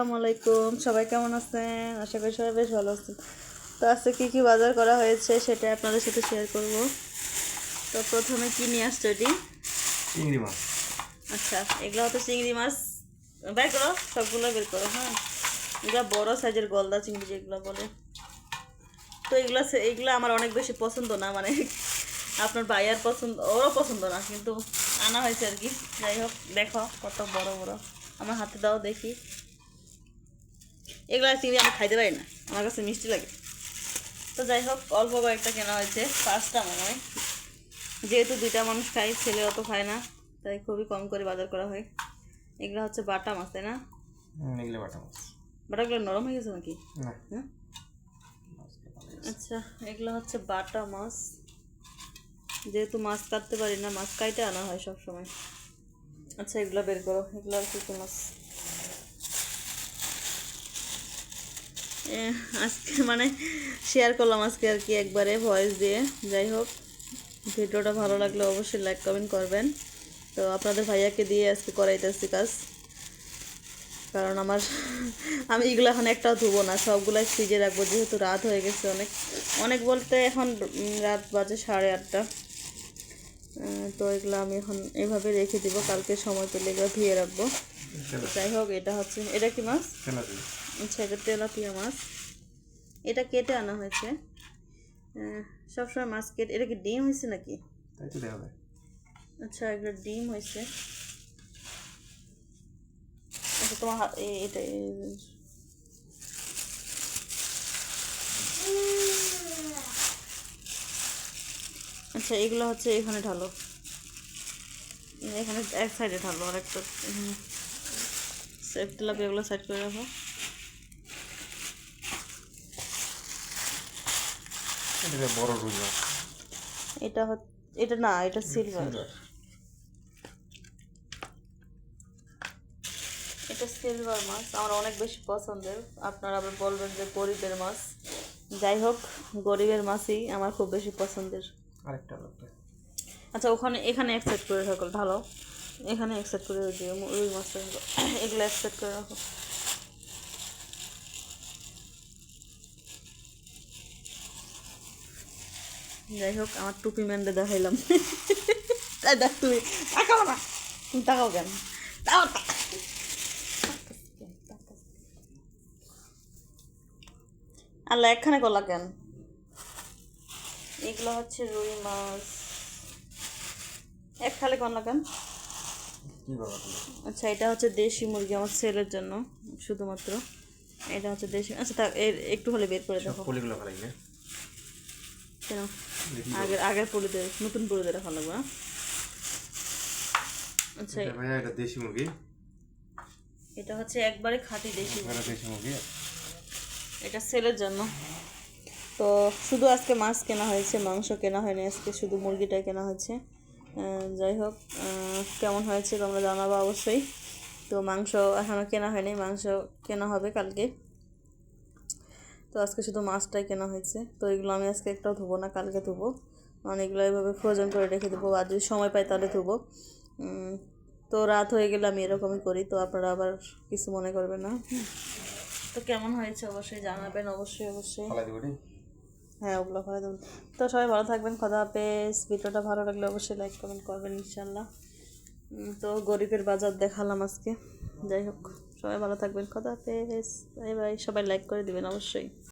আসসালামু আলাইকুম সবাই কেমন আছেন? আশা করি সবাই বেশ ভালো আছেন। তো আজকে কী কী বাজার করা হয়েছে সেটা আপনাদের সাথে শেয়ার করব। তো প্রথমে কি নিয়ে আসছো এটি? চিংড়ি মাছ। আচ্ছা এগুলো হচ্ছে চিংড়ি মাছ। বের করো সবগুলো বের করো হ্যাঁ? এগুলো বড় সাইজের গলদা চিংড়ি যেগুলো বলে। তো এগুলো এগুলো আমার অনেক বেশি পছন্দ না মানে আপনার ভাইয়ার পছন্দ ওরও পছন্দ না কিন্তু আনা হয়েছে আর কি। যাই হোক দেখো কত বড় বড়। আমার হাতে দাও দেখি। এগুলো চিংড়ি আমি খাইতে পারি না। আমার কাছে মিষ্টি লাগে। তো যাই হোক অল্প কয়েকটা কেনা হয়েছে পাঁচটা মনে হয়। যেহেতু দুইটা মানুষ খায় ছেলে অত খায় না তাই খুবই কম করে বাজার করা হয়। এগুলো হচ্ছে বাটা মাছ তাই না? এগুলো বাটা মাছ। বাটাগুলো নরম হয়ে গেছে নাকি? না। হ্যাঁ? আচ্ছা এগুলো হচ্ছে বাটা মাছ। যেহেতু মাছ কাটতে পারি না মাছ কাইটে আনা হয় সব সময় আচ্ছা এগুলো বের করো। এগুলো আর কি মাছ? আজকে মানে শেয়ার করলাম আজকে আর কি একবারে ভয়েস দিয়ে। যাই হোক ভিডিওটা ভালো লাগলে অবশ্যই লাইক কমেন্ট করবেন। তো আপনাদের ভাইয়াকে দিয়ে আজকে করাইতেছি কাজ। কারণ আমার আমি এগুলো এখন একটাও ধুবো না সবগুলাই ফ্রিজে রাখব যেহেতু রাত হয়ে গেছে অনেক। অনেক বলতে এখন রাত বাজে সাড়ে আটটা। তো এগুলো আমি এখন এভাবে রেখে দিব কালকে সময় পেলে এগুলো ধুয়ে রাখব। যাই হোক এটা হচ্ছে এটা কি মাছ? আচ্ছা এটা তেলাপিয়া মাছ। এটা কেটে আনা হয়েছে। সবসময় মাছ কেটে এটা কি ডিম হয়েছে নাকি? আচ্ছা এগুলো ডিম হয়েছে। আচ্ছা তোমার এটা আচ্ছা এগুলো হচ্ছে এখানে ঢালো। এখানে এক সাইডে ঢালো আর একটা সেফ তেলাপিয়া এগুলো সাইড করে রাখো। এটা বড় রুই মাছ। এটা এটা না এটা সিলভার। এটা সিলভার মাছ আমার অনেক বেশি পছন্দের। আপনারা আবার বলবেন যে গরিবের মাছ। যাই হোক গরিবের মাছই আমার খুব বেশি পছন্দের। আরেকটা আচ্ছা ওখানে এখানে সাইড করে রাখো ঢালো এখানে সাইড করে দিও রুই মাছটা। এগুলো সাইড করে রাখো। যাই হোক আমার টুপি ম্যান্ডে দেখাইলাম। তাই দেখ তুমি তাকাও না। তুমি তাকাও কেন? তাও আল্লাহ একখানে করলা কেন? এগুলো হচ্ছে রুই মাছ। এক খালে করলা কেন? আচ্ছা এটা হচ্ছে দেশি মুরগি আমার ছেলের জন্য শুধুমাত্র। এটা হচ্ছে দেশি আচ্ছা তা এর একটু হলে বের করে দেখো। কেন? আগের আগের পুলিতে নতুন পুলিতে রাখা লাগবে না? আচ্ছা এটা ভাইয়া এটা দেশি মুরগি। এটা হচ্ছে একবারে খাঁটি দেশি এটা দেশি মুরগি। এটা সেলের জন্য। তো শুধু আজকে মাছ কেনা হয়েছে মাংস কেনা হয়নি আজকে শুধু মুরগিটাই কেনা হয়েছে। যাই হোক কেমন হয়েছে তোমরা জানাব অবশ্যই। তো মাংস এখনও কেনা হয়নি মাংস কেনা হবে কালকে। তো আজকে শুধু মাছটাই কেনা হয়েছে। তো এগুলো আমি আজকে একটাও ধুবো না কালকে ধুবো। মানে এগুলো এইভাবে ফ্রোজন করে রেখে দেবো আর যদি সময় পাই তাহলে ধুবো। তো রাত হয়ে গেলে আমি এরকমই করি তো আপনারা আবার কিছু মনে করবেন না। তো কেমন হয়েছে অবশ্যই জানাবেন অবশ্যই অবশ্যই। হ্যাঁ ওগুলো করে দেবেন তো সবাই ভালো থাকবেন খোদা হাফেজ। ভিডিওটা ভালো লাগলে অবশ্যই লাইক কমেন্ট করবেন ইনশাল্লাহ তো গরিবের বাজার দেখালাম আজকে। যাই হোক। সবাই ভালো থাকবেন। কথা হাফেজ। Bye bye. সবাই লাইক করে দিবেন অবশ্যই।